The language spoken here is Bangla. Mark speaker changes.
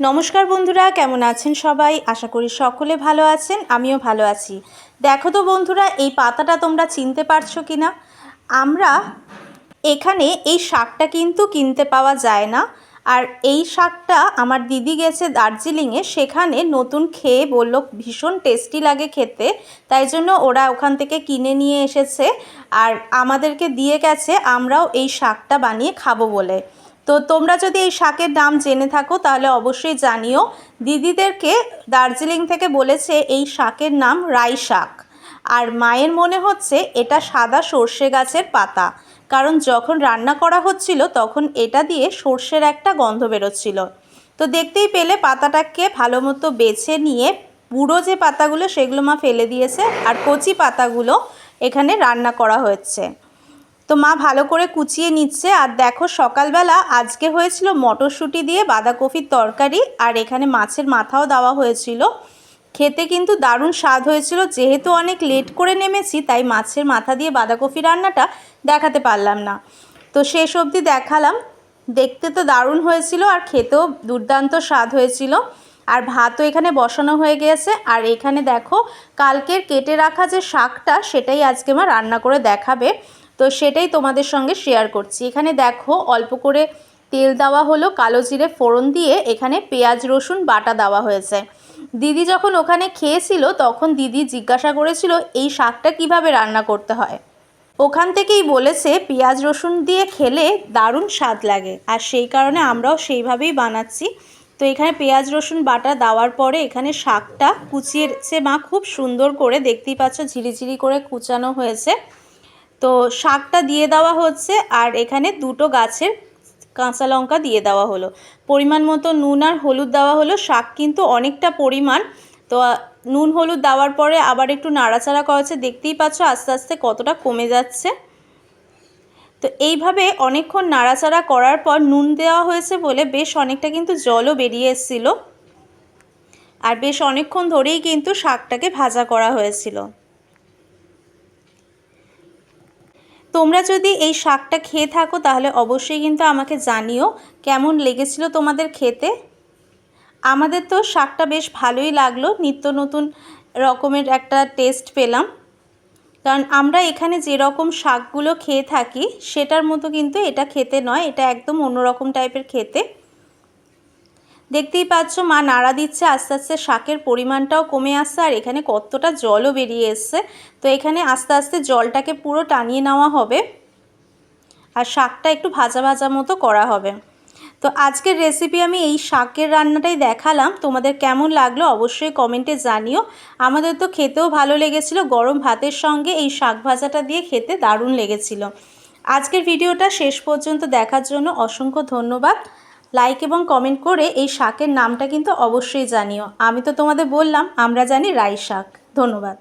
Speaker 1: নমস্কার বন্ধুরা, কেমন আছেন সবাই? আশা করি সকলে ভালো আছেন, আমিও ভালো আছি। দেখো তো বন্ধুরা, এই পাতাটা তোমরা চিনতে পারছ কি না আমরা এখানে এই শাকটা কিন্তু কিনতে পাওয়া যায় না। আর এই শাকটা আমার দিদি গেছে দার্জিলিংয়ে, সেখানে নতুন খেয়ে বলল, ভীষণ টেস্টি লাগে খেতে, তাই জন্য ওরা ওখান থেকে কিনে নিয়ে এসেছে। আর আমাদেরকে দিয়ে গেছে, আমরাও এই শাকটা বানিয়ে খাব বলে। তো তোমরা যদি এই শাকের দাম জেনে থাকো, তাহলে অবশ্যই জানিও। দিদিদেরকে দার্জিলিং থেকে বলেছে এই শাকের নাম রাই শাক। আর মায়ের মনে হচ্ছে এটা সাদা সর্ষে গাছের পাতা। কারণ যখন রান্না করা হচ্ছিল, তখন এটা দিয়ে সর্ষের একটা গন্ধ বেরোচ্ছিল। তো দেখতেই পেলে পাতাটাকে ভালো মতো বেছে নিয়ে পুরো যে পাতাগুলো, সেগুলো মা ফেলে দিয়েছে। আর কচি পাতাগুলো এখানে রান্না করা হচ্ছে। তো মা ভালো করে কুচিয়ে নিচ্ছে আর দেখো সকালবেলা আজকে হয়েছিল মটরশুঁটি দিয়ে বাঁধাকপির তরকারি আর এখানে মাছের মাথাও দেওয়া হয়েছিল। খেতে কিন্তু দারুণ স্বাদ হয়েছিল। যেহেতু অনেক লেট করে নেমেছি, তাই মাছের মাথা দিয়ে বাঁধাকপি রান্নাটা দেখাতে পারলাম না। তো শেষ অবধি দেখালাম। দেখতে তো দারুণ হয়েছিল আর খেতেও দুর্দান্ত স্বাদ হয়েছিল। আর ভাতও এখানে বসানো হয়ে গিয়েছে আর এখানে দেখো, কালকের কেটে রাখা যে শাকটা, সেটাই আজকে মা রান্না করে দেখাবে। তো সেটাই তোমাদের সঙ্গে শেয়ার করছি। এখানে দেখো, অল্প করে তেল দেওয়া হলো, কালো জিরে ফোড়ন দিয়ে এখানে পেঁয়াজ, রসুন, বাটা দেওয়া হয়েছে। দিদি যখন ওখানে খেয়েছিল, তখন দিদি জিজ্ঞাসা করেছিল, এই শাকটা কীভাবে রান্না করতে হয়? ওখান থেকেই বলেছে, পেঁয়াজ, রসুন দিয়ে খেলে দারুণ স্বাদ লাগে, আর সেই কারণে আমরাও সেইভাবেই বানাচ্ছি। তো এখানে পেঁয়াজ, রসুন, বাটা দেওয়ার পরে এখানে শাকটা কুচিয়েছে মা, খুব সুন্দর করে, দেখতেই পাচ্ছ ঝিরিঝিরি করে কুচানো হয়েছে। তো শাকটা দিয়ে দেওয়া হচ্ছে আর এখানে দুটো গাছের কাঁচা লঙ্কা দিয়ে দেওয়া হলো। পরিমাণ মতো নুন আর হলুদ দেওয়া হলো। শাক কিন্তু অনেকটা পরিমাণ। তো নুন হলুদ দেওয়ার পরে আবার একটু নাড়াচাড়া করা হচ্ছে। দেখতেই পাচ্ছ আস্তে আস্তে কতটা কমে যাচ্ছে। তো এইভাবে অনেকক্ষণ নাড়াচাড়া করার পর নুন দেওয়া হয়েছে বলে বেশ অনেকটা কিন্তু জলও বেরিয়ে এসেছিল। আর বেশ অনেকক্ষণ ধরেই কিন্তু শাকটাকে ভাজা করা হয়েছিল। তোমরা যদি এই শাকটা খেয়ে থাকো, তাহলে অবশ্যই কিন্তু আমাকে জানিও কেমন লেগেছিল তোমাদের খেতে। আমাদের তো শাকটা বেশ ভালোই লাগল, নিত্য নতুন রকমের একটা টেস্ট পেলাম। কারণ আমরা এখানে যেরকম শাকগুলো খেয়ে থাকি, সেটার মতো কিন্তু এটা খেতে নয়, এটা একদম অন্যরকম টাইপের খেতে। দেখতেই পাচ্ছ, মা নাড়া দিচ্ছে, আস্তে আস্তে শাকের পরিমাণটাও কমে আসছে, আর এখানে কতটা জলও বেরিয়ে এসছে। তো এখানে আস্তে আস্তে জলটাকে পুরো টানিয়ে নেওয়া হবে, আর শাকটা একটু ভাজা ভাজা মতো করা হবে। তো আজকের রেসিপি আমি এই শাকের রান্নাটাই দেখালাম, তোমাদের কেমন লাগল অবশ্যই কমেন্টে জানিও। আমাদের তো খেতেও ভালো লেগেছিল, গরম ভাতের সঙ্গে এই শাক ভাজাটা দিয়ে খেতে দারুণ লেগেছিল। আজকের ভিডিওটা শেষ পর্যন্ত দেখার জন্য অসংখ্য ধন্যবাদ। লাইক এবং কমেন্ট করে এই শাকের নামটা কিন্তু অবশ্যই জানিও। আমি তো তোমাদের বললাম, আমরা জানি রাই শাক। ধন্যবাদ।